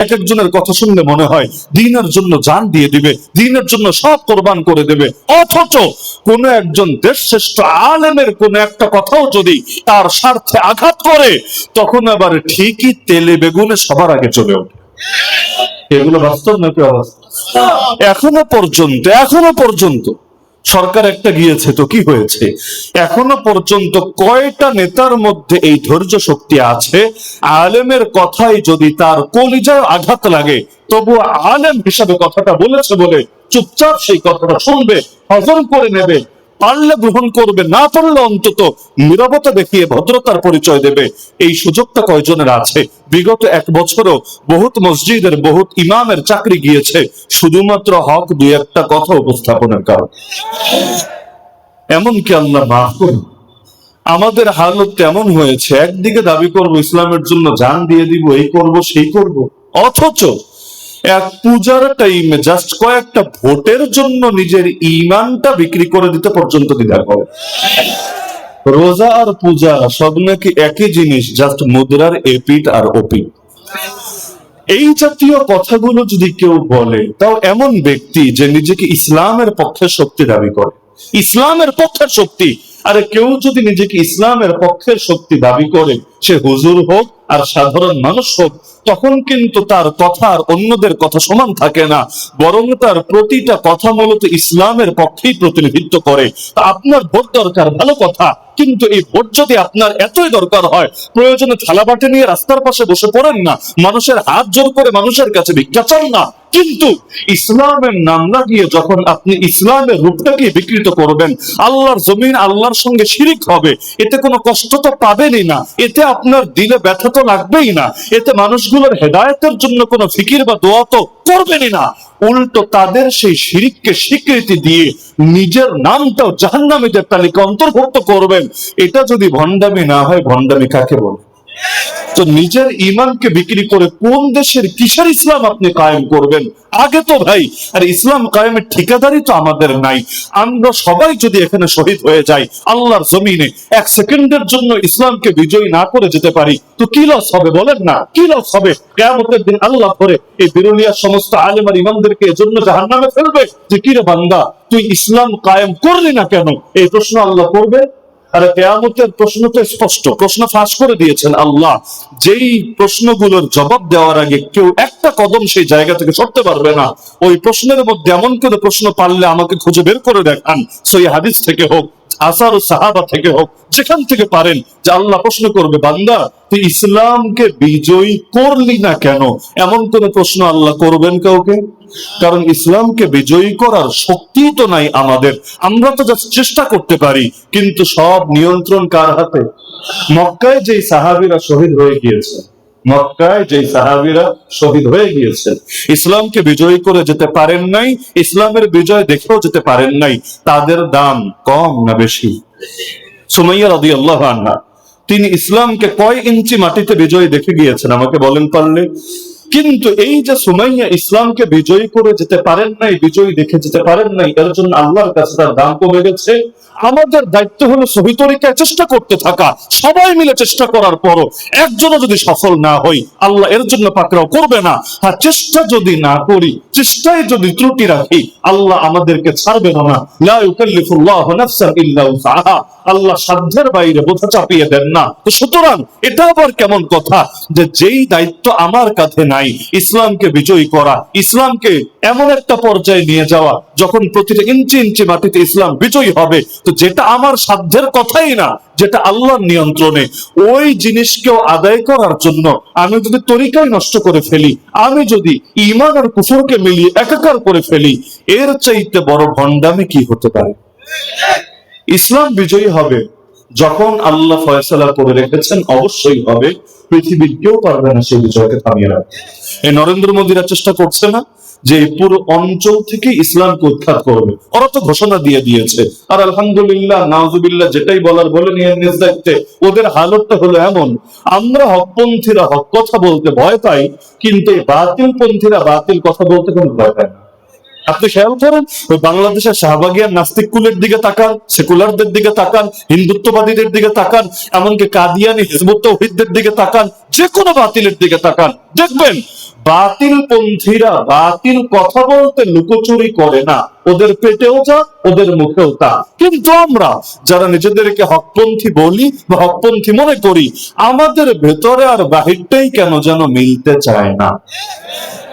এক একজনের কথা শুনলে মনে হয় দিনের জন্য জান দিয়ে দিবে দিনের জন্য সব কোরবান করে দেবে। অথচ কোন একজন দেশ শ্রেষ্ঠ আলেমের কোন একটা কথাও যদি তার স্বার্থে আঘাত করে তখন আবার ঠিকই তেলে বেগুনে সবার আগে চলে ওঠে। এগুলো বাস্তব নাকি অবাস্তব? এখনও পর্যন্ত এখনও পর্যন্ত। সরকার একটা গিয়েছে তো কি হয়েছে? এখনও পর্যন্ত কয়টা নেতার মধ্যে এই ধৈর্য শক্তি আছে? আলেমের কথাই যদি তার কলিজায় আঘাত লাগে, তবু আলেম হিসাবে কথাটা বলেছে বলে চুপচাপ সেই কথাটা শুনবে, হজম করে নেবে। পারলে গ্রহণ করবে, না পারলে অন্তত নিরবতা দেখিয়ে ভদ্রতার পরিচয় দেবে। এই সুযোগটা কয়জনের আছে? বিগত এক বছরও বহুত মসজিদের, বহুত ইমামের চাকরি গিয়েছে, শুধুমাত্র হক দুই একটা কথা উপস্থাপনের কারণে। এমনকি আল্লাহ মাফ আমাদের হালত তেমন হয়েছে, একদিকে দাবি করব ইসলামের জন্য জান দিয়ে দিব, এই করব, সেই করব। অথচ এক পূজার টাইমে জাস্ট কয়েকটা ভোটের জন্য নিজের ইমানটা বিক্রি করে দিতে পর্যন্ত দ্বিধা করে। রোজা আর পূজা সব নাকি একই জিনিস জাস্ট মুদ্রার এপিট আর ওপিট এই জাতীয় কথাগুলো যদি কেউ বলে, তাও এমন ব্যক্তি যে নিজেকে ইসলামের পক্ষে শক্তি দাবি করে। ইসলামের পক্ষের শক্তি আরে কেউ যদি নিজেকে ইসলামের পক্ষের শক্তি দাবি করে, সে হুজুর হোক আর সাধারণ মানুষ হোক, তখন কিন্তু তার কথা আর অন্যদের কথা সমান থাকে না। বরং তার প্রতিটা কথা মূলত ইসলামের পক্ষেই প্রতিনিধিত্ব করে। তা আপনার ভোট দরকার, ভালো কথা। কিন্তু এই ভোট যদি আপনার এতই দরকার হয়, প্রয়োজনে থালা বাটে নিয়ে রাস্তার পাশে বসে পড়েন না। মানুষের হাত জোর করে মানুষের কাছে ভিক্ষা না। কিন্তু ইসলামের নাম লাগিয়ে যখন আপনি ইসলামের রূপটাকে বিকৃত করবেন, আল্লাহর জমিন আল্লাহর সঙ্গে শিরিক হবে, এতে কোনো কষ্ট তো পাবেনই না, এতে আপনার দিলে ব্যথা তো লাগবেই না, এতে মানুষগুলোর হেদায়তের জন্য কোনো ফিকির বা দোয়া তো করবেনই না। উল্টো তাদের সেই শিরিককে স্বীকৃতি দিয়ে নিজের নামটাও জাহান্নামীদের তালিকা অন্তর্ভুক্ত করবেন। এটা যদি ভণ্ডামি না হয়, ভণ্ডামি কাকে বলে? তো নিজের ইমানকে বিক্রি করে কোন দেশের কিসের ইসলাম আপনি কায়েম করবেন? আগে তো ভাই, আর ইসলাম কায়েমের ঠিকাদারি তো আমাদের নাই। আমরা সবাই যদি এখানে শহীদ হয়ে যাই, আল্লাহর জমিনে এক সেকেন্ডের জন্য ইসলামকে বিজয়ী না করে যেতে পারি, তো কি লস হবে বলেন না? কি লস হবে? কেয়ামতের দিন আল্লাহ করে এই বিরুলিয়ার সমস্ত আলেম আর ইমামদেরকে এজন্য জাহান্নামে ফেলবে। যে কি রে বান্দা, তুই ইসলাম কায়েম করলি না কেন? এই প্রশ্ন আল্লাহ করবে আরে কেয়ামতের প্রশ্ন তো স্পষ্ট। প্রশ্ন ফাঁস করে দিয়েছেন আল্লাহ। যেই প্রশ্নগুলোর জবাব দেওয়ার আগে কেউ একটা কদম সেই জায়গা থেকে সরতে পারবে না। ওই প্রশ্নের মধ্যে এমন কোনো প্রশ্ন পারলে আমাকে খুঁজে বের করে দেখান, সই হাদিস থেকে হোক। আসার সাহাবা থেকে হোক, যেখান থেকে পারেন যে আল্লাহ প্রশ্ন করবে, বান্দা, তুই ইসলামকে বিজয়ী করলি না কেন? এমন কোন প্রশ্ন আল্লাহ করবেন কাউকে? কারণ ইসলামকে বিজয়ী করার শক্তি তো নাই আমাদের। আমরা তো just চেষ্টা করতে পারি, কিন্তু সব নিয়ন্ত্রণ কার হাতে? মক্কায় যেই সাহাবিরা শহীদ হয়ে গিয়েছে মক্কায় যে সাহাবীরা শহীদ হয়ে গিয়েছেন, ইসলামকে বিজয়ী করে যেতে পারেন নাই, ইসলামের বিজয় দেখেও যেতে পারেন নাই, তাদের দাম কম না বেশি। সুমাইয়া রাদি আল্লাহ আনহা, তিনি ইসলামকে কয় ইঞ্চি মাটিতে বিজয়ী দেখে গিয়েছেন? আমাকে বলেন পারলে। কিন্তু এই যে সুমাইয়া ইসলামকে বিজয়ী করে যেতে পারেন নাই, বিজয়ী দেখে যেতে পারেন নাই, এর জন্য আল্লাহর কাছে তার দাম কমে গেছে আমাদের দায়িত্ব হলো সহি তরিকায় চেষ্টা করতে থাকা। সবাই মিলে চেষ্টা করার পরও একজনও যদি সফল না হই, আল্লাহ এর জন্য পাকড়াও করবে না। আর চেষ্টা যদি না করি, চেষ্টায় যদি ত্রুটি রাখি, আল্লাহ আমাদেরকে ছাড়বে না। লা ইউকাল্লিফুল্লাহু নাফসান ইল্লা উসআহা। আল্লাহ সাধ্যের বাইরে বোঝা চাপিয়ে দেন না। তো সুতরাং এটা আবার কেমন কথা যে যেই দায়িত্ব আমার কাছে নাই, ইসলামকে বিজয়ী করা, ইসলামকে এমন একটা পর্যায়ে নিয়ে যাওয়া, যখন প্রতিটা ইঞ্চি ইঞ্চি মাটিতে ইসলাম বিজয়ী হবে, তো যেটা আমার সাধ্যের কথাই না, যেটা আল্লাহর নিয়ন্ত্রণে, ওই জিনিসকেও আদায় করার জন্য আমি যদি তরিকাই নষ্ট করে ফেলি, আমি যদি ইমান আর কুফরকে মিলিয়ে একাকার করে ফেলি, এর চাইতে বড় ভণ্ডামি কি হতে পারে? ইসলাম বিজয়ী হবে। যখন আল্লাহ ফয়সালা করে রেখেছেন, অবশ্যই হবে। পৃথিবীর কেউ পারবে না সেই বিজয়কে থামিয়ে রাখতে এই নরেন্দ্র মোদীরা চেষ্টা করছে না যে পুরো অঞ্চল থেকে ইসলামকে উৎখাত করবে। ওরা তো ঘোষণা দিয়ে দিয়েছে। আর আলহামদুলিল্লাহ নাওজুবিল্লাহ যেটাই বলার বলে নিয়ে ওদের হালতটা হলো এমন, আমরা হকপন্থীরা হক কথা বলতে ভয় পাই, কিন্তু এই বাতিল পন্থীরা বাতিল কথা বলতে কোনো ভয় পায় না। আপনি খেয়াল করেন, ওই বাংলাদেশের শাহবাগিয়ার নাস্তিক কুলের দিকে তাকান, সেকুলারদের দিকে তাকান, হিন্দুত্ববাদীদের দিকে তাকান, এমনকি কাদিয়ানি হিজবুত দিকে তাকান যে কোনো বাতিলের দিকে তাকান। দেখবেন বাতিল পন্থীরা বাতিল কথা বলতে লুকোচুরি করে না। ওদের পেটেও যা, ওদের মুখেও তা। কিন্তু আমরা, যারা নিজেদেরকে হকপন্থী বলি বা হকপন্থী মনে করি, আমাদের ভেতরে আর বাহিরটাই কেন যেন মিলতে চায় না।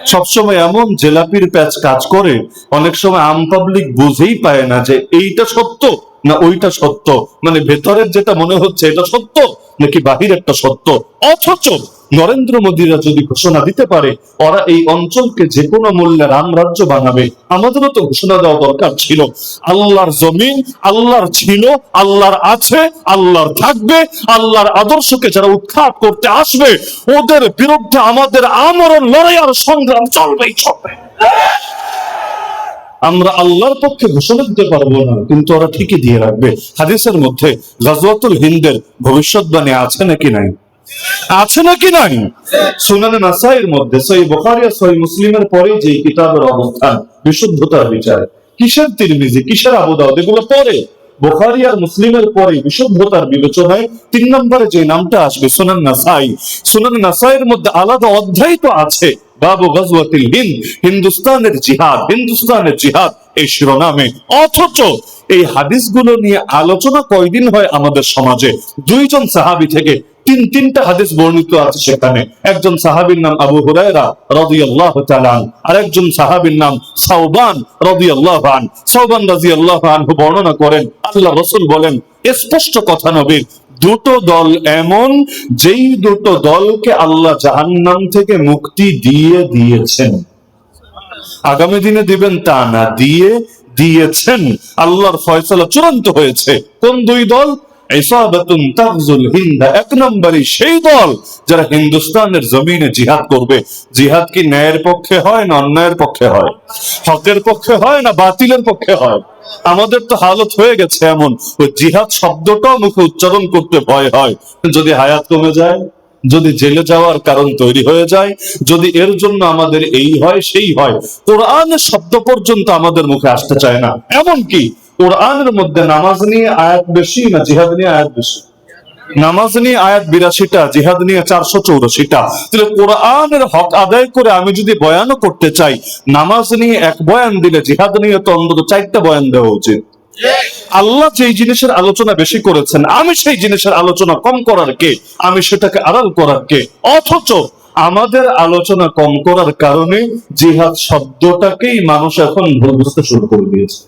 সবসময় এমন জেলাপির প্যাচ কাজ করে, অনেক সময় আম পাবলিক বুঝেই পায় না যে এইটা সত্য। না ওইটা সত্য? মানে ভেতরের যেটা মনে হচ্ছে এটা সত্য? নাকি বাহিরেরটা সত্য? অথচ নরেন্দ্র মোদীরা যদি ঘোষণা দিতে পারে, ওরা এই অঞ্চলকে যে কোনো মূল্যে রাম রাজ্য বানাবে। আমাদেরও তো ঘোষণা দেওয়া দরকার ছিল। আল্লাহর জমিন, আল্লাহর ছিল, আল্লাহর আছে, আল্লাহর থাকবে, আল্লাহর আদর্শকে যারা উৎখাত করতে আসবে, ওদের বিরুদ্ধে আমাদের আমরণ, লড়াই আর সংগ্রাম চলবেই চলবে। আমরা আল্লাহর পক্ষে ঘোষণা দিতে পারব না, কিন্তু ওরা ঠিকই দিয়ে রাখবে। হাদিসের মধ্যে গজওয়াতুল হিন্দের ভবিষ্যৎবাণী আছে নাকি নাই? আছে নাকি নাই? সুনানে নাসাইয়ের মধ্যে সই বুখারী আর সই মুসলিমের পরে যে কিতাবের অবস্থান, বিশুদ্ধতার বিচার। কিসের তিরমিজি, কিসের আবু দাউদ? এগুলো পরে। বুখারী আর মুসলিমের পরে বিশুদ্ধতার বিবেচনায় তিন নম্বরে যে নামটা আসবে, সুনান নাসাই। সুনান নাসাইয়ের মধ্যে আলাদা অধ্যায় তো আছে। বাবু গজওয়াতিল হিন্দ, হিন্দুস্তানের জিহাদ হিন্দুস্তানের জিহাদ, এই শিরোনামে। অথচ এই হাদিসগুলো নিয়ে আলোচনা কয়দিন হয় আমাদের সমাজে? দুইজন সাহাবি থেকে তিন, তিনটা হাদিস বর্ণিত আছে সেখানে। একজন সাহাবীর নাম আবু হুরায়রা রাদিয়াল্লাহু আর একজন সাহাবীর নাম সাওবান রাদিয়াল্লাহু আন সাওবান রাদিয়াল্লাহু আনহু বর্ণনা করেন, আল্লাহ রাসূল বলেন স্পষ্ট কথা নবীর দুটো দল এমন যেই দুটো দলকে আল্লাহ জাহান্নাম থেকে মুক্তি দিয়ে দিয়েছেন। আগামী দিনে দিবেন তা না, দিয়ে দিয়েছেন। আল্লাহর ফয়সলা চূড়ান্ত হয়েছে। কোন দুই দল? আমাদের তো হালত হয়ে গেছে এমন। ওই জিহাদ শব্দটাও মুখে উচ্চারণ করতে ভয় হয়। যদি হায়াত কমে যায়, যদি জেলে যাওয়ার কারণ তৈরি হয়ে যায়, যদি এর জন্য আমাদের এই হয়, সেই হয়, কোরআনের শব্দ পর্যন্ত আমাদের মুখে আসতে চায় না। এমন কি? কোরআনের মধ্যে নামাজ নিয়ে আয়াত বেশি না জিহাদ নিয়ে আয়াত বেশি? নামাজ নিয়ে আয়াত বিরাশিটা, জিহাদ নিয়ে চারশো চৌরাশিটা। তাহলে কোরআনের হক আদায় করে আমি যদি বয়ানও করতে চাই, নামাজ নিয়ে এক বয়ান দিলে, জিহাদ নিয়ে তো অন্তত চারটা বয়ান দেওয়া উচিত। আল্লাহ যেই জিনিসের আলোচনা বেশি করেছেন, আমি সেই জিনিসের আলোচনা কম করার কে? আমি সেটাকে আড়াল করার কে? অথচ আমাদের আলোচনা কম করার কারণে জিহাদ শব্দটাকেই মানুষ এখন ভুল বুঝতে শুরু করে দিয়েছে।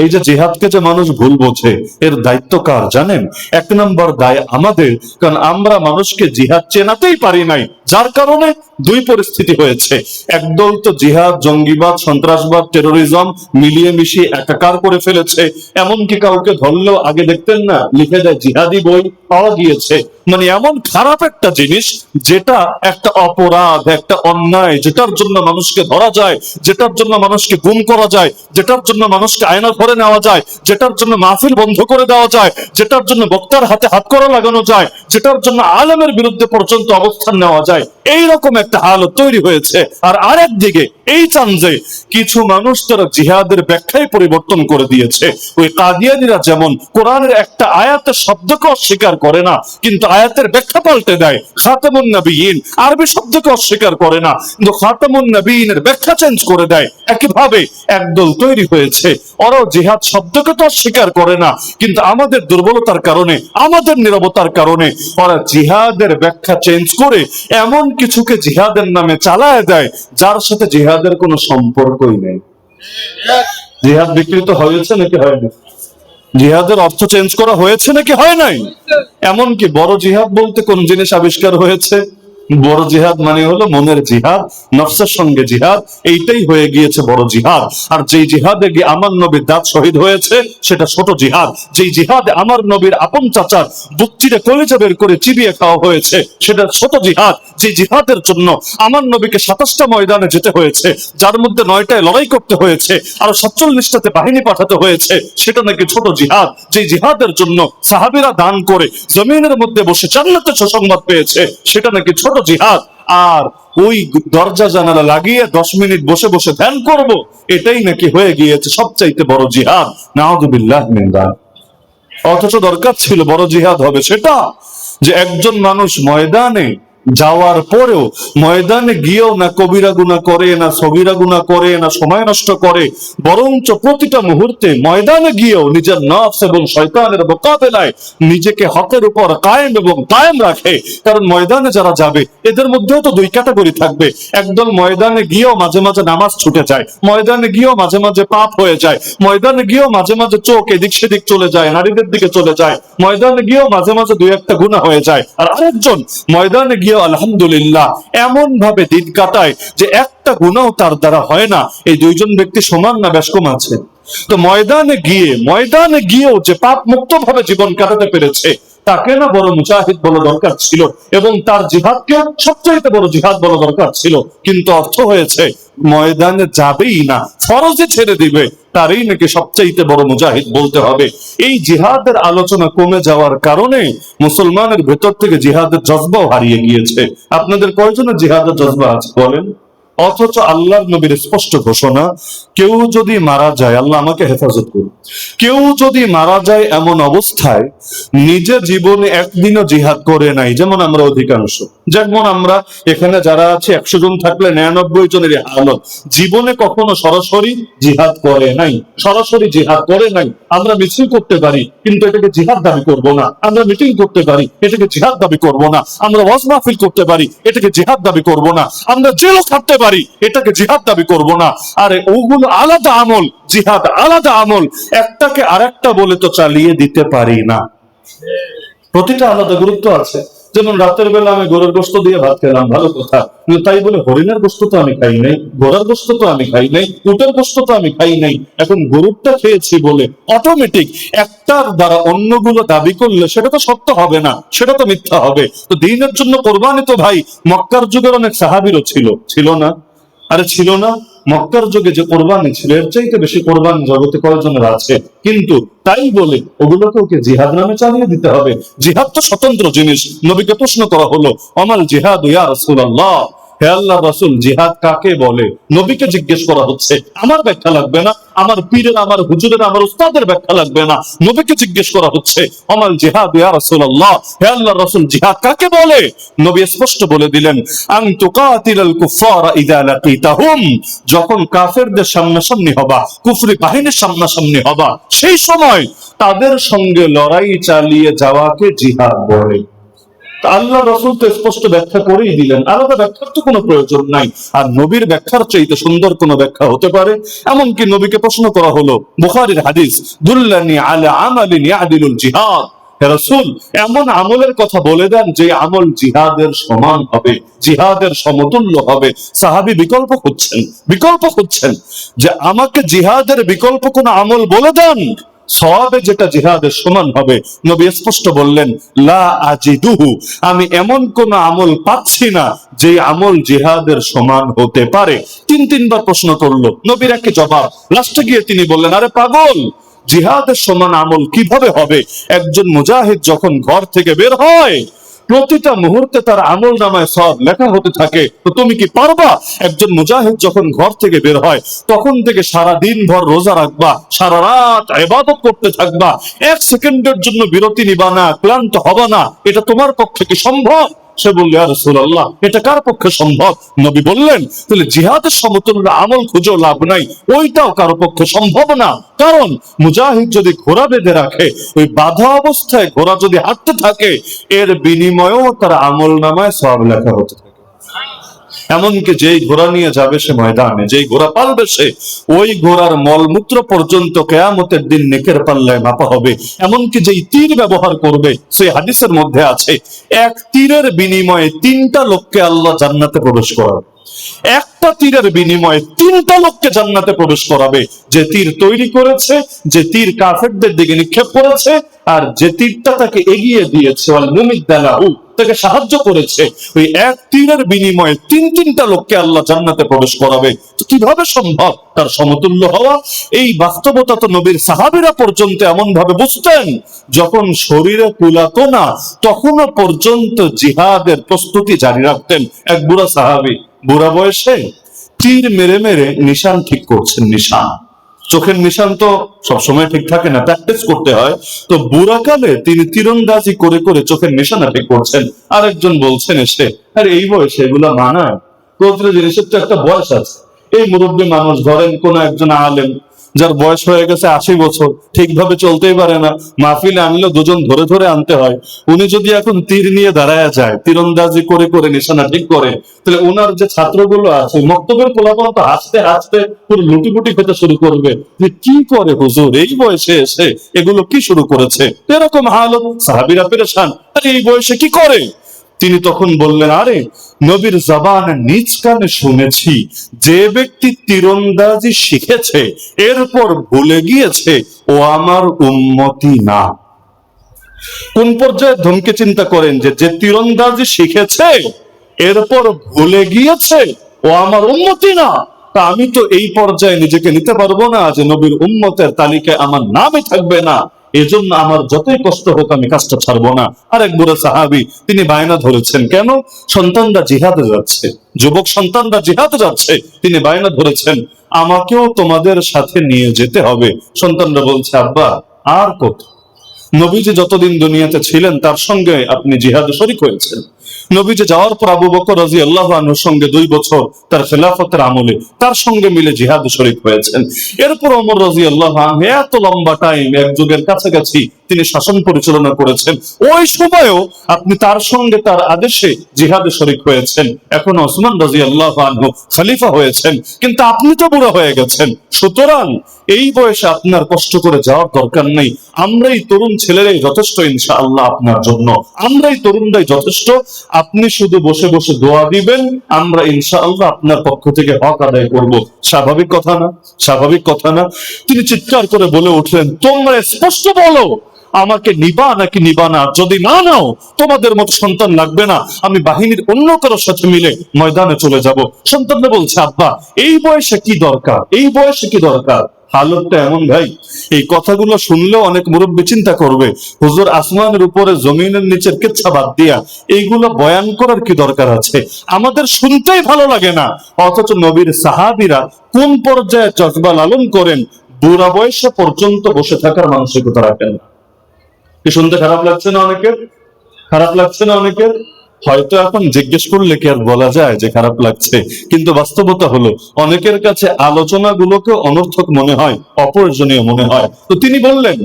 এই যে জিহাদকে যে মানুষ ভুল বোঝে, এর দায়িত্ব কার জানেন? এক নম্বর দায় আমাদের, কারণ আমরা মানুষকে জিহাদ চেনাতেই পারি নাই। যার কারণে দুই পরিস্থিতি হয়েছে। একদল তো জিহাদ, জঙ্গিবাদ, সন্ত্রাসবাদ টেরোরিজম মিলিয়ে মিশিয়ে একাকার করে ফেলেছে। এমনকি কাউকে ধরলেও আগে দেখতেন না, লিখে দেয় জিহাদি বই পাওয়া গিয়েছে। মানে এমন খারাপ একটা জিনিস যেটা একটা অপরাধ, একটা অন্যায়, যেটার জন্য মানুষকে ধরা যায়, যেটার জন্য মানুষকে গুম করা যায়, যেটার জন্য মানুষকে আয়না ধরে নেওয়া যায়, যেটার জন্য মাহফিল বন্ধ করে দেওয়া যায়, যেটার জন্য বক্তার হাতে হাত করা লাগানো যায়, যেটার জন্য আলেমের বিরুদ্ধে পর্যন্ত অবস্থান নেওয়া যায় এই রকম একটা হালত তৈরি হয়েছে। আর আরেক দিকে, এই চান যে কিছু মানুষ তারা জিহাদের ব্যাখ্যায় পরিবর্তন করে দিয়েছে, ওই কাদিয়ানিরা যেমন কোরআনের একটা আয়াতের শব্দকে অস্বীকার করে না, কিন্তু আয়াতের ব্যাখ্যা পাল্টে দেয়, খাতামুন নবীন আরবি শব্দকে অস্বীকার করে না, কিন্তু খাতামুন নবীনের ব্যাখ্যা চেঞ্জ করে দেয়। একইভাবে একদল তৈরি হয়েছে। ওরাও জিহাদ শব্দকে তো অস্বীকার করে না, কিন্তু আমাদের দুর্বলতার কারণে, আমাদের নিরবতার কারণে ওরা জিহাদের ব্যাখ্যা চেঞ্জ করে এমন কিছুকে জিহাদের নামে চালায় দেয়, যার সাথে জিহাদের কোনো সম্পর্কই নেই। জিহাদ বিকৃত হয়েছে নাকি হয়নি? জিহাদের অর্থ চেঞ্জ করা হয়েছে নাকি হয় নাই? এমনকি বড় জিহাদ বলতে কোন জিনিস আবিষ্কার হয়েছে? বড় জিহাদ মানে হলো মনের জিহাদ, নফসের সঙ্গে জিহাদ, এইটাই হয়ে গিয়েছে বড় জিহাদ। আর যেই জিহাদে গিয়ে আমার নবীর দাঁত শহীদ হয়েছে, সেটা ছোট জিহাদ। যেই জিহাদে আমার নবীর আপন চাচার বুক চিরে কলেজে বের করে চিবিয়ে খাওয়া হয়েছে, সেটা ছোট জিহাদ। যে জিহাদের জন্য আমার নবীকে সাতাশটা ময়দানে যেতে হয়েছে, যার মধ্যে নয়টায় লড়াই করতে হয়েছে, আর সাতচল্লিশটাতে বাহিনী পাঠাতে হয়েছে, সেটা নাকি ছোট জিহাদ। যে জিহাদের জন্য সাহাবিরা দান করে জমিনের মধ্যে বসে জান্নাতে সুসংবাদ পেয়েছে, সেটা নাকি ছোট জিহাদ। আর ওই দরজা জানালা লাগিয়ে দশ মিনিট বসে বসে ধ্যান করব, এটাই নাকি হয়ে গিয়েছে সবচাইতে বড় জিহাদ। নাহদুবিল্লাহ অথচ দরকার ছিল বড় জিহাদ হবে সেটা যে একজন মানুষ ময়দানে যাওয়ার পরেও ময়দানে গিয়েও না কবিরা গুণা করে, না সবিরা গুণা করে, না সময় নষ্ট করে, বরঞ্চ প্রতিটা মুহূর্তে ময়দানে গিয়েও নিজের নফস এবং শয়তানের মোকাবেলায় নিজেকে হকের উপর কায়েম এবং কায়েম রাখে। কারণ ময়দানে যারা যাবে, এদের মধ্যেও তো দুই ক্যাটাগরি থাকবে। একদল ময়দানে গিয়েও মাঝে মাঝে নামাজ ছুটে যায়, ময়দানে গিয়েও মাঝে মাঝে পাপ হয়ে যায়, ময়দানে গিয়েও মাঝে মাঝে চোখ এদিক সেদিক চলে যায়, নারীদের দিকে চলে যায়, ময়দানে গিয়েও মাঝে মাঝে দুই একটা গুণা হয়ে যায়। আর আরেকজন ময়দানে গিয়েও আলহামদুলিল্লাহ, এমন ভাবে দিন কাটায় যে একটা গুণাও তার দ্বারা হয় না। এই দুইজন ব্যক্তি সমান না বেশ কম আছে তো ময়দানে গিয়ে, ময়দানে গিয়েও যে পাপ মুক্ত ভাবে জীবন কাটাতে পেরেছে তাকে না বড় মুজাহিদ বলা দরকার ছিল এবং তার জিহাদকে সবচাইতে বড় জিহাদ বলা দরকার ছিল। কিন্তু অর্থ হয়েছে, ময়দানে যাবেই না, ফরজে ছেড়ে দিবে, তারই নাকি সবচাইতে বড় মুজাহিদ বলতে হবে। এই জিহাদের আলোচনা কমে যাওয়ার কারণে মুসলমানের ভেতর থেকে জিহাদের জজবাও হারিয়ে গিয়েছে। আপনাদের কয়জনের জিহাদের জজবা আছে বলেন? অথচ আল্লাহ নবীর স্পষ্ট ঘোষণা, কেউ যদি মারা যায়, আল্লাহ আমাকে হেফাজত করুন কেউ যদি মারা যায় এমন অবস্থায়, নিজে জীবনে একদিনও জিহাদ করে নাই, যেমন আমরা অধিকাংশ। যেমন আমরা এখানে যারা আছে, একশো জন থাকলে নিরানব্বই জনের হালত। জীবনে কখনো সরাসরি জিহাদ করে নাই, সরাসরি জিহাদ করে নাই। আমরা মিছিল করতে পারি, কিন্তু এটাকে জিহাদ দাবি করব না। আমরা মিটিং করতে পারি, এটাকে জিহাদ দাবি করব না। আমরা ওয়াজ মাহফিল করতে পারি, এটাকে জিহাদ দাবি করব না। আমরা জেলও থাকতে পারি, এটাকে জিহাদ দাবি করব না। আরে ওগুলো আলাদা আমল জিহাদ আলাদা আমল, একটাকে আরেকটা বলে তো চালিয়ে দিতে পারি না। প্রতিটা আলাদা গুরুত্ব আছে। যেমন রাতের বেলা আমি গরুর গোস্ত দিয়ে ভাত খেলাম, ভালো কথা। তাই বলে হরিণের গোস্ত তো আমি খাই নাই, ঘোড়ার গোস্ত তো আমি খাই নাই, উটের গোস্ত তো আমি খাই নাই। এখন গরুরটা খেয়েছি বলে অটোমেটিক একটার দ্বারা অন্যগুলো দাবি করলে সেটা তো সত্য হবে না, সেটা তো মিথ্যা হবে। তো দিনের জন্য কোরবানি তো ভাই, মক্কার যুগের অনেক সাহাবিরও ছিল। ছিল না? আরে ছিল না। মক্কার যুগে যে কোরবানি ছিল, এর চাইতে বেশি কোরবানি জগতে কয়েকজনের আছে? কিন্তু তাই বলে ওগুলোকে ওকে জিহাদ নামে চালিয়ে দিতে হবে? জিহাদ তো স্বতন্ত্র জিনিস। নবীকে প্রশ্ন করা হলো, অমাল জিহাদ ইয়া রাসূলুল্লাহ? হে আল্লাহ রাসূল, জিহাদ কাকে বলে? নবীকে জিজ্ঞেস করা হচ্ছে, আমার ব্যাখ্যা লাগবে না? আমার পীরের, আমার হুজুরের, আমার উস্তাদের ব্যাখ্যা লাগবে না? নবীকে জিজ্ঞেস করা হচ্ছে অমাল জিহাদ, ইয়া হে আল্লাহ জিহাদ কাকে বলে? নবী স্পষ্ট বলে দিলেন কুফারা লাকিতাহুম যখন কাফেরদের সামনাসামনি হবা, কুফরি বাহিনীর সামনাসামনি হবা, সেই সময় তাদের সঙ্গে লড়াই চালিয়ে যাওয়াকে জিহাদ বলে। আল্লাহ রসুল তো স্পষ্ট ব্যাখ্যা করেই দিলেন। আলাদা ব্যাখ্যার তো কোনো প্রয়োজন নাই। আর নবীর ব্যাখ্যার চাইতে সুন্দর কোনো ব্যাখ্যা হতে পারে। এমনকি নবীকে প্রশ্ন করা হলো, বুখারীর হাদিস, দুল্লানি আলা আমালিন ইয়াদিলুল জিহাদ। রাসূল, এমন আমলের কথা বলে দেন যে আমল জিহাদের সমান হবে, জিহাদের সমতুল্য হবে। সাহাবী বিকল্প খুঁজছেন বিকল্প খুঁজছেন যে আমাকে জিহাদের বিকল্প কোন আমল বলে দেন? সওয়াবে যেটা জিহাদের সমান হবে, নবী স্পষ্ট বললেন, লা আজিদুহু, আমি এমন কোন আমল পাচ্ছি না যে আমল জিহাদের সমান হতে পারে। তিন তিনবার প্রশ্ন করল, নবীর একই জবাব। লাস্টে গিয়ে তিনি বললেন, আরে পাগল, জিহাদের সমান আমল কীভাবে হবে? একজন মুজাহিদ যখন ঘর থেকে বের হয় প্রতিটা মুহূর্তে তার আমল নামায় সব লেখা হতে থাকে। তো তুমি কি পারবা? একজন মুজাহিদ যখন ঘর থেকে বের হয়, তখন থেকে সারা দিন ভর রোজা রাখবা, সারা রাত ইবাদত করতে থাকবা। এক সেকেন্ডের জন্য বিরতি নিবা না, ক্লান্ত হবা না। এটা তোমার পক্ষে কি সম্ভব? সে বললে রসুল্লাহ এটা কার পক্ষে সম্ভব? নবী বললেন, তাহলে জিহাদের সমতুল্য আমল খুঁজেও লাভ নাই। ওইটাও কারও পক্ষে সম্ভব না। কারণ মুজাহিদ যদি ঘোড়া বেঁধে রাখে, ওই বাধা অবস্থায় ঘোড়া যদি হাঁটতে থাকে, এর বিনিময়েও তার আমল নামায় সব লেখা হতে থাকে। এমনকি যেই ঘোড়া নিয়ে যাবে সে ময়দানে, যেই ঘোড়া পালবে সে, ওই ঘোড়ার মলমূত্র পর্যন্ত কেয়ামতের দিন নেকের পাল্লায় মাপা হবে। এমনকি যেই তীর ব্যবহার করবে, সেই হাদিসের মধ্যে আছে, এক তীরের বিনিময়ে তিনটা লোককে আল্লাহ জান্নাতে প্রবেশ করাবে। একটা তীরের বিনিময়ে তিনটা লোককে জান্নাতে প্রবেশ করাবে। যে তীর তৈরি করেছে, যে তীর কাফেরদের দিকে নিক্ষেপ করেছে, আর যে তীরটা তাকে এগিয়ে দিয়েছে তাকে সাহায্য করেছে। ওই এক তীরের বিনিময়ে তিন তিনটা লোককে আল্লাহ জান্নাতে প্রবেশ করাবে। তো কীভাবে সম্ভব? তার সমতুল্য হওয়া? এই বাস্তবতা তো নবীর সাহাবীরা পর্যন্ত এমন ভাবে বুঝতেন। যখন শরীরে কুলাতো না তখনও পর্যন্ত জিহাদের প্রস্তুতি জারি রাখতেন এক বুড়া সাহাবী। বুড়া বয়সে তীর মেরে মেরে নিশান ঠিক করছেন নিশান। চোখের নিশান তো সবসময় ঠিক থাকে না প্র্যাকটিস করতে হয়। তো বুড়াকালে তিনি তীরন্দাজি করে করে চোখের নিশানা ঠিক করছেন। আরেকজন বলছেন এসে, আরে এই বয়সে এগুলা মানায়? প্রতিটা জিনিসের তো একটা বয়স আছে। এই মুরব্বী মানুষ ধরেন কোন একজন আলেম যার বয়স হয়ে গেছে আশি বছর, ঠিকভাবে চলতেই পারে না। মাহফিলে আনলে দুজন ধরে ধরে আনতে হয়। উনি যদি এখন তীর নিয়ে দাঁড়ায় যায়, তীরন্দাজি করে করে নিশানা ঠিক করে, তাহলে ওনার যে ছাত্রগুলো আছে, মক্তবের পোলাপন তো হাসতে হাসতে পুরো লুটিপুটি খেতে শুরু করবে। যে কি করে হুজুর, এই বয়সে এসে এগুলো কি শুরু করেছে? এরকম হালত, সাহাবিরা পেরেছান আরে এই বয়সে কি করে? তিনি তখন বললেন, আরে, নবীর জবান নিজ কানে শুনেছি, যে ব্যক্তি তীরন্দাজি শিখেছে, এরপর ভুলে গিয়েছে, ও আমার উন্মতি না। কোন পর্যায়ে ধমকে চিন্তা করেন যে যে তীরন্দাজি শিখেছে, এরপর ভুলে গিয়েছে, ও আমার উন্মতি না। তা আমি তো এই পর্যায়ে নিজেকে নিতে পারব না যে, নবীর উম্মতের তালিকায় আমার নামই থাকবে না। এজন্য আমার যতই কষ্ট হোক আমি কাজটা ছাড়বো না। আর এক বুড়ো সাহাবি, তিনি বায়না ধরেছেন, কেন? সন্তানরা জিহাদে যাচ্ছে। যুবক সন্তানরা জিহাদে যাচ্ছে। তিনি বায়না ধরেছেন, আমাকেও তোমাদের সাথে নিয়ে যেতে হবে। সন্তানরা বলছে, আব্বা, আর কত? নবীজি যতদিন দুনিয়াতে ছিলেন, তার সঙ্গে আপনি জিহাদে শরিক হয়েছেন। নবীজি যাওয়ার পর আবু বকর রাজি আল্লাহ আনুর সঙ্গে দুই বছর তার খেলাফতের আমলে তার সঙ্গে মিলে জিহাদ শরিক হয়েছেন। এরপর অমর রাজি আল্লাহ এত লম্বা টাইম এক যুগের কাছাকাছি তিনি শাসন পরিচালনা করেছেন। ওই সময়ও আপনি তার সঙ্গে তার আদেশে জিহাদে শরিক হয়েছেন। এখন ওসমান রাজি আল্লাহ আনহু খলিফা হয়েছেন। কিন্তু আপনি তো বুড়ো হয়ে গেছেন। সুতরাং এই বয়সে আপনার কষ্ট করে যাওয়ার দরকার নেই। আমরাই তরুণ ছেলেরাই যথেষ্ট ইনশা আল্লাহ আপনার জন্য। আমরাই তরুণরাই যথেষ্ট। আপনি শুধু বসে বসে দোয়া দিবেন। আমরা ইনশা আল্লাহ আপনার পক্ষ থেকে হক আদায় করব। স্বাভাবিক কথা না? স্বাভাবিক কথা না? তিনি চিৎকার করে বলে উঠলেন, তোমরা স্পষ্ট বলো আমাকে নিবা নাকি নিবা না? যদি না নাও, তোমাদের মতো সন্তান লাগবে না। আমি বাহিনীর অন্য কারোর সাথে মিলে ময়দানে চলে যাব। সন্তানরা বলছে, আব্বা, এই বয়সে কি দরকার? এই বয়সে কি দরকার? হালতটা এমন ভাই। এই কথাগুলো শুনলেও অনেক মুরব্বী চিন্তা করবে। হুজুর আসমানের উপরে, জমিনের নিচের কেচ্ছা বাদ দিয়া, এইগুলো বয়ান করার কি দরকার আছে? আমাদের শুনতেই ভালো লাগে না। অথচ নবীর সাহাবিরা কোন পর্যায়ে জজবা লালন করেন? বুড়া বয়সে পর্যন্ত বসে থাকার মানসিকতা রাখেন না। শুনতে খারাপ লাগছে না অনেকের? খারাপ লাগছে না অনেকের? হয়তো এখন জিজ্ঞেস করলে কি আর বলা যায় যে খারাপ লাগছে? কিন্তু বাস্তবতা হলো, অনেকের কাছে আলোচনাগুলোকে অনর্থক মনে হয়, অপ্রয়োজনীয় মনে হয়। তো তিনি বললেন,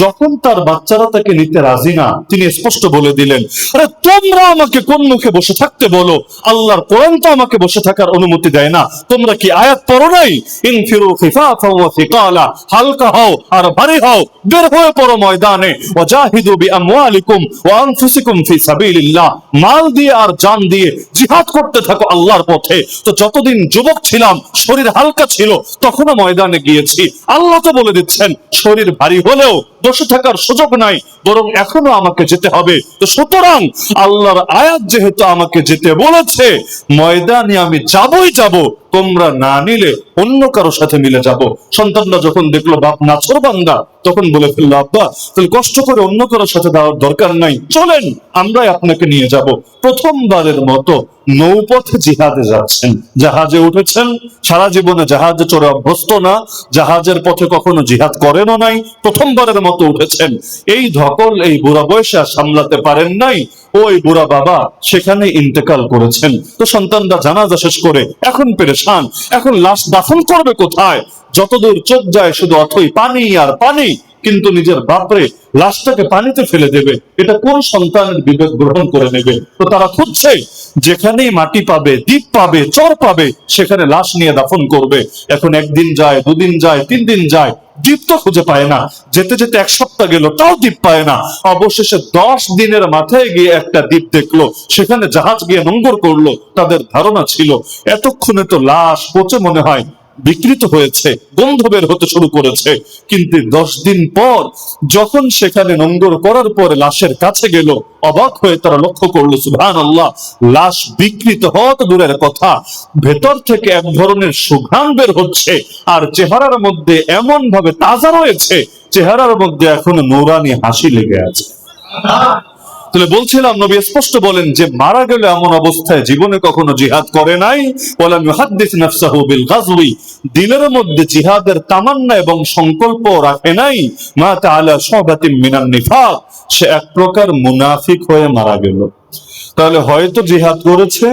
যখন তার বাচ্চারা তাকে নিতে রাজি না, তিনি স্পষ্ট বলে দিলেন, আরে তোমরা আমাকে কোন মুখে বসে থাকতে বলো? আল্লাহর কোরআন তো আমাকে বসে থাকার অনুমতি দেয় না। তোমরা কি আয়াত পড়ো নাই? ইনফিরু খিফাফা ওয়া থিকালা হালকা হও আর ভারী হও, বের হয়ে পড়ো ময়দানে। ওয়াজাহিদু বিআমওয়ালিকুম ওয়া আনফুসিকুম ফি সাবিলিল্লাহ। মাল দিয়ে আর জান দিয়ে জিহাদ করতে থাকো আল্লাহর পথে। তো যতদিন যুবক ছিলাম, শরীর হালকা ছিল, তখনও ময়দানে গিয়েছি। আল্লাহ তো বলে দিচ্ছেন, শরীর ভারী হলেও বসে থাকার সুযোগ নাই, বরং এখনও আমাকে যেতে হবে। তো সুতরাং আল্লাহর আয়াত যেহেতু আমাকে যেতে বলেছে, ময়দানে আমি যাবই যাব, তোমরা না নিলে অন্য কারও সাথে মিলে যাব। সন্তানরা যখন দেখল বাপ নাছর বান্দা, তখন বলে ফেলল, আব্বা, তাহলে কষ্ট করে অন্য কারোর সাথে দেওয়ার দরকার নাই, চলেন, আমরাই আপনাকে নিয়ে যাব। প্রথমবারের মতো নৌপথে জিহাদে যাচ্ছেন। জাহাজে উঠেছেন। সারা জীবনে জাহাজে চড়ে অভ্যস্ত না। জাহাজের পথে কখনো জিহাদ করেনও নাই। প্রথমবারের মতো উঠেছেন। এই ধকল, এই বুড়া বয়সে সামলাতে পারেন নাই। ওই বুড়া বাবা সেখানে ইন্তেকাল করেছেন। তো সন্তানরা জানাজা শেষ করে, এখন পেরেশান, এখন লাশ দাফন করবে কোথায়? যতদূর চোখ যায় শুধু অথই পানি আর পানি, কিন্তু নিজের বাপরে লাশটাকে পানিতে ফেলে দেবে। এটা কোন সন্তানের বিবেক গ্রহণ করে নেবে? তো তারা খুঁজছে, যেখানেই মাটি পাবে, দ্বীপ পাবে, চর পাবে, সেখানে লাশ নিয়ে দাফন করবে। এখন একদিন যায়, দুদিন যায়, তিন দিন যায়, দ্বীপ তো খুঁজে পায় না। যেতে যেতে এক সপ্তাহ গেল, তাও দ্বীপ পায় না। অবশেষে দশ দিনের মাথায় গিয়ে একটা দ্বীপ দেখল। সেখানে জাহাজ গিয়ে নোঙ্গর করল। তাদের ধারণা ছিল, এতক্ষণে তো লাশ পচে মনে হয়। বিকৃত হয়েছে, গন্ধ বের হতে শুরু করেছে। কিন্তু দশ দিন পর যখন সেখানে নোঙ্গর করার পরে লাশের কাছে গেল, অবাক হয়ে তারা লক্ষ্য করল সুহান আল্লাহ লাশ বিকৃত হওয়া তো দূরের কথা। ভেতর থেকে এক ধরনের সুঘ্রাণ বের হচ্ছে, আর চেহারার মধ্যে এমন ভাবে তাজা রয়েছে, চেহারার মধ্যে এখনও নৌরানি হাসি লেগে আছে। তাহলে বলছিলাম, নবী স্পষ্ট বলেন যে মারা গেলে এমন অবস্থায় জীবনে কখনো জিহাদ করে নাই। ওয়ালাম ইউহাদ্দিস নাফসাহু বিল গাজওয়ি দিলের মধ্যে জিহাদের তামান্না এবং সংকল্প রাখে নাই। মা তাআলা শুবাতিন মিনান নিফাক। সে এক প্রকার মুনাফিক হয়ে মারা গেল। তাহলে হয়তো জিহাদ করেছে,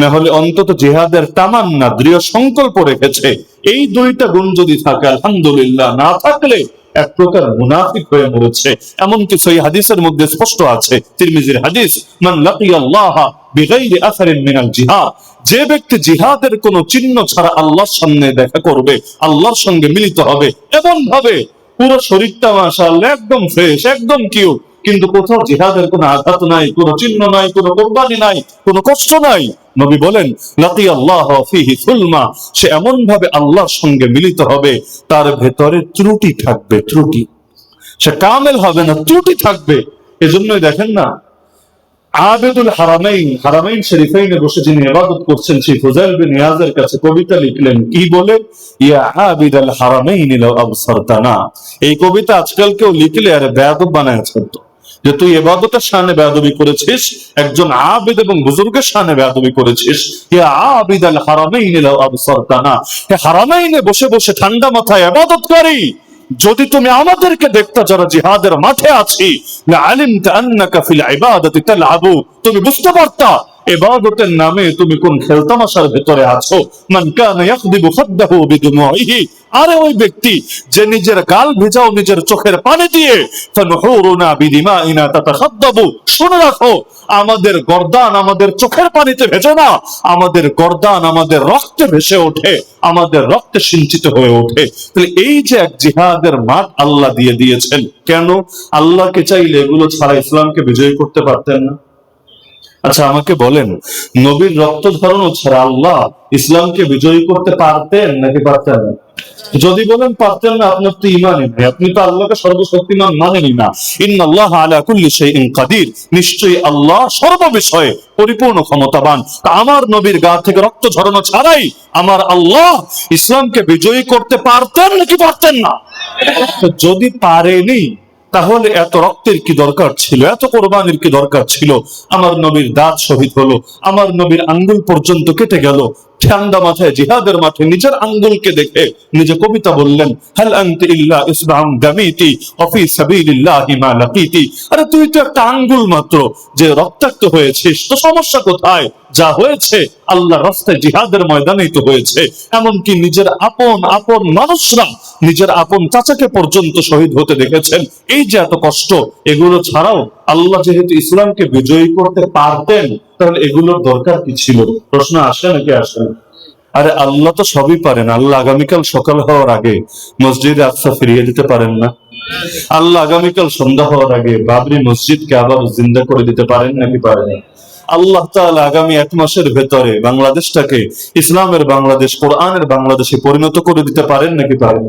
না হলে অন্তত জিহাদের তামান্না, দৃঢ় সংকল্প রেখেছে। এই দুইটা গুণ যদি থাকে, আলহামদুলিল্লাহ, না থাকলে এক প্রকার মুনাফিক হয়ে মরেছে। এমন কিছু এই হাদিসের মধ্যে স্পষ্ট আছে, তিরমিজির হাদিস, মান লাকিয়াল্লাহ বিগাইরি আসারিন মিনাল জিহাদ যে ব্যক্তি জিহাদের কোন চিহ্ন ছাড়া আল্লাহর সামনে দেখা করবে, আল্লাহর সঙ্গে মিলিত হবে। এমন ভাবে পুরো শরীরটা মাশাআল্লাহ একদম ফ্রেশ একদম কিউট কিন্তু কোথাও জিহাদের কোনো আঘাত নাই, কোনো চিহ্ন নাই, কোনো কোরবানি নাই, কোনো কষ্ট নাই। নবী বলেন, লাকি আল্লাহ ফিহি সুলমা সে এমন ভাবে আল্লাহর সঙ্গে মিলিত হবে, তার ভেতরে ত্রুটি থাকবে, ত্রুটি। সে কামেল হবে না, ত্রুটি থাকবে। এজন্যই দেখেন না, আবেদুল হারামাইন হারামাইন শরীফাইনে বসে যিনি ইবাদত করছেন, সেই ফুজাইল বিন ইয়াজের কাছে কবিতা লিখলেন, কি বলে? ইয়া আবিদাল হারামাইন লাউ আবসারতানা। এই কবিতা আজকাল কেউ লিখলে আর বেয়াদব বানায় ছাড়তো যে তুই এবাদতের সামনে বেয়াদবি করেছিস, একজন আবিদ এবং বুজুর্গের সামনে বেয়াদবি করেছিস। আবিদ আল হারামাইন আবসারতানা। হে হারামাইনে বসে বসে ঠান্ডা মাথায় এবাদত করি। যদি তুমি আমাদেরকে দেখতে যারা জিহাদের মাঠে আছি আলিম তুমি বুঝতে পারতা ইবাদতের নামে তুমি কোন খেলতামাশার ভেতরে আছো? মান কানা ইয়াখদিবু খাদ্দাহু বিদুমুইহি আরে ওই ব্যক্তি যে নিজের গাল ভেজাও নিজের চোখের পানি দিয়ে, ফানহুরুনা বিদিমাইনা তাতাখাদ্দাবু। শুনে রাখো, আমাদের গর্দান আমাদের চোখের পানিতে ভেজে না, আমাদের গর্দান আমাদের রক্তে ভেসে ওঠে, আমাদের রক্তে সিঞ্চিত হয়ে ওঠে। তাহলে এই যে এক জিহাদের মাঠ আল্লাহ দিয়ে দিয়েছেন, কেন? আল্লাহকে চাইলে এগুলো ছাড়া ইসলামকে বিজয় করতে পারতেন না। আচ্ছা আমাকে বলেন, নবীর রক্ত ধরানো ছাড়া আল্লাহ ইসলামকে বিজয়ী করতে পারতেন নাকি পারতেন যদি বলেন পারতেন না, আপনার তো ইমানই নেই। আপনি তো আল্লাহকে সর্বশক্তিমান মানেনই না। ইন্নাল্লাহ আলা কুল্লি শাইইন কাদির। নিশ্চয়ই আল্লাহ সর্ববিষয়ে পরিপূর্ণ ক্ষমতাবান। আমার নবীর গা থেকে রক্ত ঝরানো ছাড়াই আমার আল্লাহ ইসলামকে বিজয়ী করতে পারতেন নাকি পারতেন না? যদি পারেনি তাহলে এত রক্তের কি দরকার ছিল? এত কোরবানির কি দরকার ছিল? আমার নবীর দাঁত শহীদ হলো। আমার নবীর আঙ্গুল পর্যন্ত কেটে গেল। ঠান্ডা মাথায় জিহাদের মাঠে নিজের আঙ্গুলকে দেখে নিজে কবিতা বললেন, হাল আনতি ইল্লা ইসলাম দামিতি অফি সাবিলিল্লাহি মা লাকিতি। আরে তুই তো একটা আঙ্গুল মাত্র, যে রক্তাক্ত হয়েছিস, তো সমস্যা কোথায়? যা হয়েছে আল্লাহ রাস্তায় জিহাদের ময়দানেই তো হয়েছে। এমনকি নিজের আপন আপন মানুষরা নিজের আপন চাচাকে পর্যন্ত শহীদ হতে দেখেছেন। এই যে এত কষ্ট, এগুলো ছাড়াও আল্লাহ যেহেতু ইসলামকে বিজয়ী করতে পারতেন, তাহলে এগুলোর দরকার কি ছিল প্রশ্ন আসে নাকি আসে আরে আল্লাহ তো সবই পারেন আল্লাহ আগামীকাল সকাল হওয়ার আগে মসজিদে আকসা ফিরিয়ে দিতে পারেন না আল্লাহ আগামীকাল সন্ধ্যা হওয়ার আগে বাবরি মসজিদকে আবার জিন্দা করে দিতে পারেন নাকি পারেন না? আল্লাহ তাআলা আগামী এক মাসের ভেতরে বাংলাদেশটাকে ইসলামের বাংলাদেশ, কোরআনের বাংলাদেশে পরিণত করে দিতে পারেন নাকি পারেন?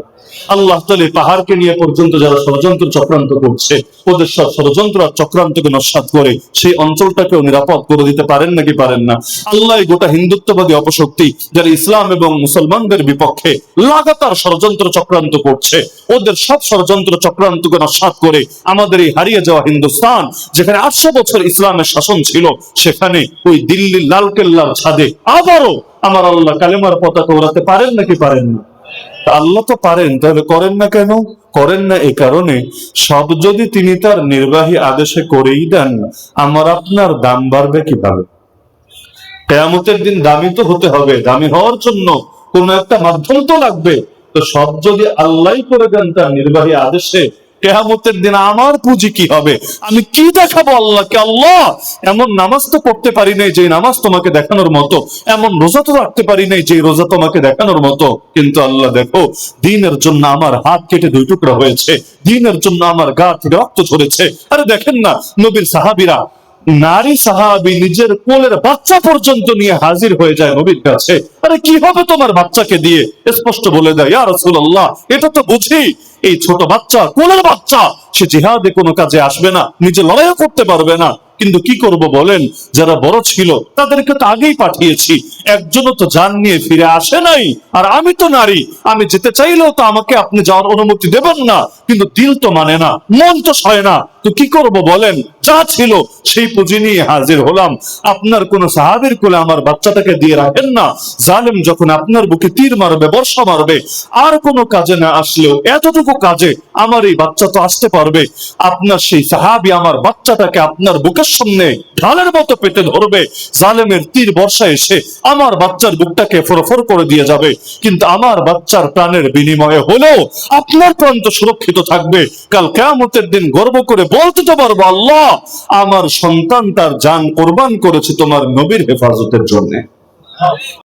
আল্লাহ তালে পাহাড়কে নিয়ে পর্যন্ত যারা ষড়যন্ত্র চক্রান্ত করছে, ওদের সব ষড়যন্ত্র আর চক্রান্তকে নস্বাত করে সেই অঞ্চলটাকেও নিরাপদ করে দিতে পারেন নাকি পারেন না? আল্লাহ গোটা হিন্দুত্ববাদী অপশক্তি যারা ইসলাম এবং মুসলমানদের বিপক্ষে লাগাতার ষড়যন্ত্র চক্রান্ত করছে, ওদের সব ষড়যন্ত্র চক্রান্তকে নস্বাত করে আমাদের এই হারিয়ে যাওয়া হিন্দুস্তান, যেখানে আটশো বছর ইসলামের শাসন ছিল, সেখানে ওই দিল্লির লালকেল্লার ছাদে আবারও আমার আল্লাহ কালেমার পতাকা ওড়াতে পারেন নাকি পারেন না? আল্লাহ তো পারেন, তাহলে করেন না কেন? করেন না এই কারণে। সব যদি তিনি তার নির্বাহী আদেশে করেই দেন, আমার আপনার দাম বাড়বে কীভাবে? কেয়ামতের দিন দামি তো হতে হবে, দামি হওয়ার জন্য কোন একটা মাধ্যম তো লাগবে। তো সব যদি আল্লাহ করে দেন তার নির্বাহী আদেশে কেয়ামতের দিন আমার পুঁজি কি হবে? আমি কি দেখাবো আল্লাহকে? আল্লাহ, এমন নামাজ তো পড়তে পারি নাই যে নামাজ তোমাকে দেখানোর মতো। এমন রোজা তো রাখতে পারি নাই যে রোজা তোমাকে দেখানোর মতো। কিন্তু আল্লাহ, দেখো, দিনের জন্য আমার হাত কেটে দুই টুকরা হয়েছে। দিনের জন্য আমার গা থেকে রক্ত ঝরেছে। আরে দেখেন না, নবীর সাহাবিরা নারী সাহাবি নিজের কোলের বাচ্চা পর্যন্ত নিয়ে হাজির হয়ে যায় নবীর কাছে। আরে কি হবে তোমার বাচ্চাকে দিয়ে? স্পষ্ট বলে দেয়, ইয়া রাসূলুল্লাহ, এটা তো বুঝি। এই ছোট বাচ্চা, কোলের বাচ্চা, সে জিহাদে কোনো কাজে আসবে না, নিজে লড়াইও করতে পারবে না। কিন্তু কি করব বলেন? যারা বড় ছিল, তাদেরকে তো আগেই পাঠিয়েছি। একজনও তো জান নিয়ে ফিরে আসে নাই। আর আমি তো নারী। আমি যেতে চাইলেও তো আমাকে আপনি যাওয়ার অনুমতি দেবেন না। কিন্তু দিল তো মানে না, মন তো সয় না। তো কি করব বলেন? যা ছিল, সেই পুঁজি নিয়ে হাজির হলাম। আপনার কোন সাহাবের কোলে আমার বাচ্চাটাকে দিয়ে রাখেন না। জালেম যখন আপনার বুকে তীর মারবে, বর্ষা মারবে, আর কোনো কাজে না আসলেও এতটুকু কাজে আমার এই বাচ্চা তো আসতে পারবে। আপনার সেই সাহাবি আমার বাচ্চাটাকে আপনার বুকের সামনে ঢালের মতো পেটে ধরবে। জালেমের তীর বর্ষা এসে আমার বাচ্চার বুকটাকে ফরফর করে দিয়ে যাবে। কিন্তু আমার বাচ্চার প্রাণের বিনিময়ে হলেও আপনার প্রাণ তো সুরক্ষিত থাকবে। কাল কেয়ামতের দিন গর্ব করে বলতে তো পারব, আল্লাহ, আমার সন্তান তার যান কোরবান করেছে তোমার নবীর হেফাজতের জন্য।